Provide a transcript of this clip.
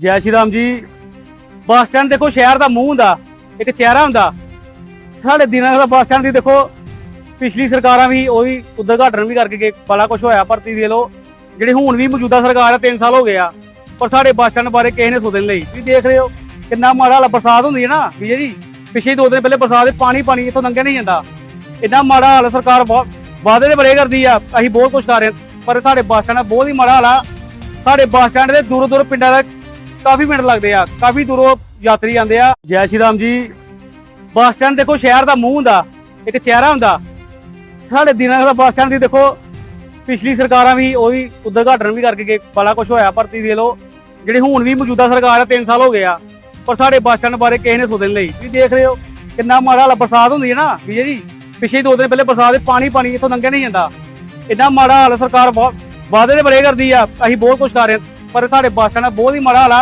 ਜੈ Shri Ram ji. Bus stand ਦੇਖੋ, ਸ਼ਹਿਰ ਦਾ ਮੂੰਹ ਹੁੰਦਾ, ਇੱਕ ਚਿਹਰਾ ਹੁੰਦਾ। ਸਾਡੇ ਦਿਨਾਂ ਦਾ ਬੱਸ ਸਟੈਂਡ ਦੀ ਦੇਖੋ, ਪਿਛਲੀ ਸਰਕਾਰਾਂ ਵੀ ਉਹ ਵੀ ਉਦਘਾਟਨ ਵੀ ਕਰਕੇ ਗਏ, ਬੜਾ ਕੁਝ ਹੋਇਆ ਭਰਤੀ ਦੇ ਲੋ ਜਿਹੜੀ ਹੁਣ ਵੀ ਮੌਜੂਦਾ ਸਰਕਾਰ ਆ 3 ਸਾਲ ਹੋ ਗਏ ਆ, ਪਰ ਸਾਡੇ ਬੱਸ ਸਟੈਂਡ ਬਾਰੇ ਕਿਸੇ ਨੇ ਸੋਚਣ ਲਈ। ਤੁਸੀਂ ਦੇਖ ਰਹੇ ਹੋ, ਕਿੰਨਾ ਮਾੜਾ ਹਾਲ ਬਰਸਾਤ ਹੁੰਦੀ ਹੈ ਨਾ, ਵਿਜੇ ਜੀ। ਪਿਛੇ ਦੋ ਦਿਨ ਪਹਿਲੇ ਬਰਸਾਤ ਦੇ ਪਾਣੀ ਪਾਣੀ ਇੱਥੋਂ ਲੰਘਿਆ ਨਹੀਂ ਜਾਂਦਾ। ਇੰਨਾ ਮਾੜਾ ਹਾਲ ਸਰਕਾਰ ਬਹੁਤ, ਵਾਅਦੇ ਦੇ ਬੜੇ ਕਰਦੀ ਆ, ਅਸੀਂ ਬਹੁਤ ਕੁਝ ਕਰ ਰਹੇ ਪਰ ਸਾਡੇ ਬੱਸ ਸਟੈਂਡ ਦਾ ਬਹੁਤ ਹੀ ਮਾੜਾ ਹਾਲ ਆ। ਸਾਡੇ ਬੱਸ ਸਟੈਂਡ ਦੇ ਦੂਰੋਂ ਦੂਰ ਪਿੰਡਾਂ ਦਾ ਕਾਫੀ ਮਿੰਟ ਲੱਗਦੇ ਆ, ਕਾਫੀ ਦੂਰੋਂ ਯਾਤਰੀ ਆਉਂਦੇ ਆ। ਜੈ ਸ਼੍ਰੀ ਰਾਮ ਜੀ, ਬੱਸ ਸਟੈਂਡ ਦੇਖੋ, ਸ਼ਹਿਰ ਦਾ ਮੂੰਹ ਹੁੰਦਾ, ਇੱਕ ਚਿਹਰਾ ਹੁੰਦਾ। ਸਾਡੇ ਦਿਨਾਂ ਦਾ ਬੱਸ ਸਟੈਂਡ ਦੀ ਦੇਖੋ, ਪਿਛਲੀ ਸਰਕਾਰਾਂ ਵੀ ਉਹ ਵੀ ਉਦਘਾਟਨ ਵੀ ਕਰਕੇ ਗਏ, ਬੜਾ ਕੁਝ ਹੋਇਆ ਭਰਤੀ ਦੇ ਲੋ ਜਿਹੜੀ ਹੁਣ ਵੀ ਮੌਜੂਦਾ ਸਰਕਾਰ ਆ 3 ਸਾਲ ਹੋ ਗਏ ਆ, ਪਰ ਸਾਡੇ ਬੱਸ ਸਟੈਂਡ ਬਾਰੇ ਕਿਸੇ ਨੇ ਸੋਚਣ ਲਈ। ਤੁਸੀਂ ਦੇਖ ਰਹੇ ਹੋ, ਕਿੰਨਾ ਮਾੜਾ ਹਾਲ ਬਰਸਾਤ ਹੁੰਦੀ ਹੈ ਨਾ, ਵਿਜੇ ਜੀ। ਪਿਛੇ ਦੋ ਦਿਨ ਪਹਿਲੇ ਬਰਸਾਤ ਦੇ ਪਾਣੀ ਪਾਣੀ ਇੱਥੋਂ ਲੰਘਿਆ ਨਹੀਂ ਜਾਂਦਾ। ਇੰਨਾ ਮਾੜਾ ਹਾਲ ਸਰਕਾਰ ਬਹੁਤ ਵਾਅਦੇ ਦੇ ਬੜੇ ਕਰਦੀ ਆ, ਅਸੀਂ ਬਹੁਤ ਕੁਝ ਕਰ ਰਹੇ ਪਰ ਸਾਡੇ ਬੱਸ ਸਟੈਂਡ ਦਾ ਬਹੁਤ ਹੀ ਮਾੜਾ ਹਾਲ ਆ।